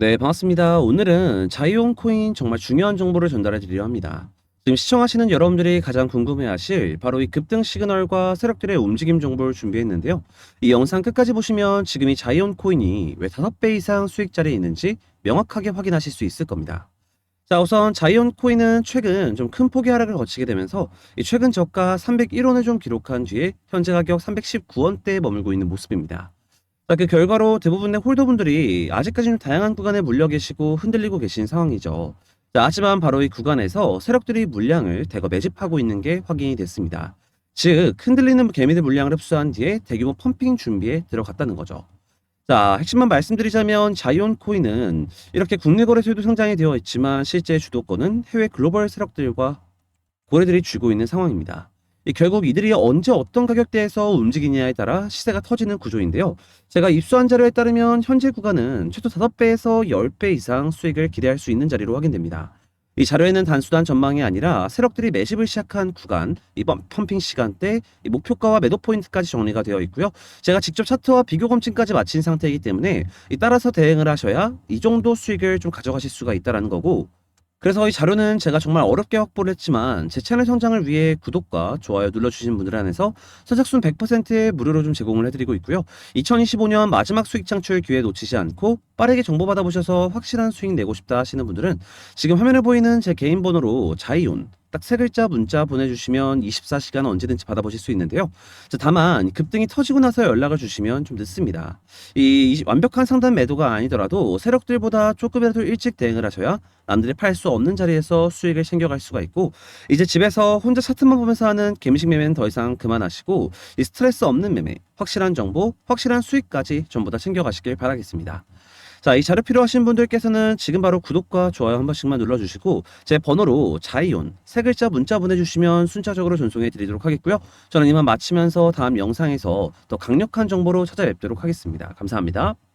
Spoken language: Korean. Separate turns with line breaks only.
네, 반갑습니다. 오늘은 자이온 코인 정말 중요한 정보를 전달해 드리려 합니다. 지금 시청하시는 여러분들이 가장 궁금해 하실 바로 이 급등 시그널과 세력들의 움직임 정보를 준비했는데요. 이 영상 끝까지 보시면 지금 이 자이온 코인이 왜 5배 이상 수익 자리에 있는지 명확하게 확인하실 수 있을 겁니다. 자, 우선 자이온 코인은 최근 좀 큰 폭의 하락을 거치게 되면서 이 최근 저가 301원을 좀 기록한 뒤에 현재 가격 319원대에 머물고 있는 모습입니다. 자, 그 결과로 대부분의 홀더분들이 아직까지는 다양한 구간에 물려 계시고 흔들리고 계신 상황이죠. 자, 하지만 바로 이 구간에서 세력들이 물량을 대거 매집하고 있는 게 확인이 됐습니다. 즉, 흔들리는 개미들 물량을 흡수한 뒤에 대규모 펌핑 준비에 들어갔다는 거죠. 자, 핵심만 말씀드리자면 자이온 코인은 이렇게 국내 거래소에도 상장이 되어 있지만 실제 주도권은 해외 글로벌 세력들과 고래들이 쥐고 있는 상황입니다. 이 결국 이들이 언제 어떤 가격대에서 움직이냐에 따라 시세가 터지는 구조인데요. 제가 입수한 자료에 따르면 현재 구간은 최소 5배에서 10배 이상 수익을 기대할 수 있는 자리로 확인됩니다. 이 자료에는 단순한 전망이 아니라 세력들이 매집을 시작한 구간, 이번 펌핑 시간대, 이 목표가와 매도 포인트까지 정리가 되어 있고요. 제가 직접 차트와 비교 검증까지 마친 상태이기 때문에 이 따라서 대응을 하셔야 이 정도 수익을 좀 가져가실 수가 있다라는 거고 그래서 이 자료는 제가 정말 어렵게 확보를 했지만 제 채널 성장을 위해 구독과 좋아요 눌러주신 분들 한해서 선착순 100%의 무료로 좀 제공을 해드리고 있고요. 2025년 마지막 수익 창출 기회 놓치지 않고 빠르게 정보 받아보셔서 확실한 수익 내고 싶다 하시는 분들은 지금 화면에 보이는 제 개인 번호로 자이온 딱 세 글자 문자 보내주시면 24시간 언제든지 받아보실 수 있는데요. 자, 다만 급등이 터지고 나서 연락을 주시면 좀 늦습니다. 이, 이 완벽한 상단 매도가 아니더라도 세력들보다 조금이라도 일찍 대응을 하셔야 남들이 팔 수 없는 자리에서 수익을 챙겨갈 수가 있고 이제 집에서 혼자 차트만 보면서 하는 개미식 매매는 더 이상 그만하시고 이 스트레스 없는 매매, 확실한 정보, 확실한 수익까지 전부 다 챙겨가시길 바라겠습니다. 자, 이 자료 필요하신 분들께서는 지금 바로 구독과 좋아요 한 번씩만 눌러주시고 제 번호로 자이온 세 글자 문자 보내주시면 순차적으로 전송해 드리도록 하겠고요. 저는 이만 마치면서 다음 영상에서 더 강력한 정보로 찾아뵙도록 하겠습니다. 감사합니다.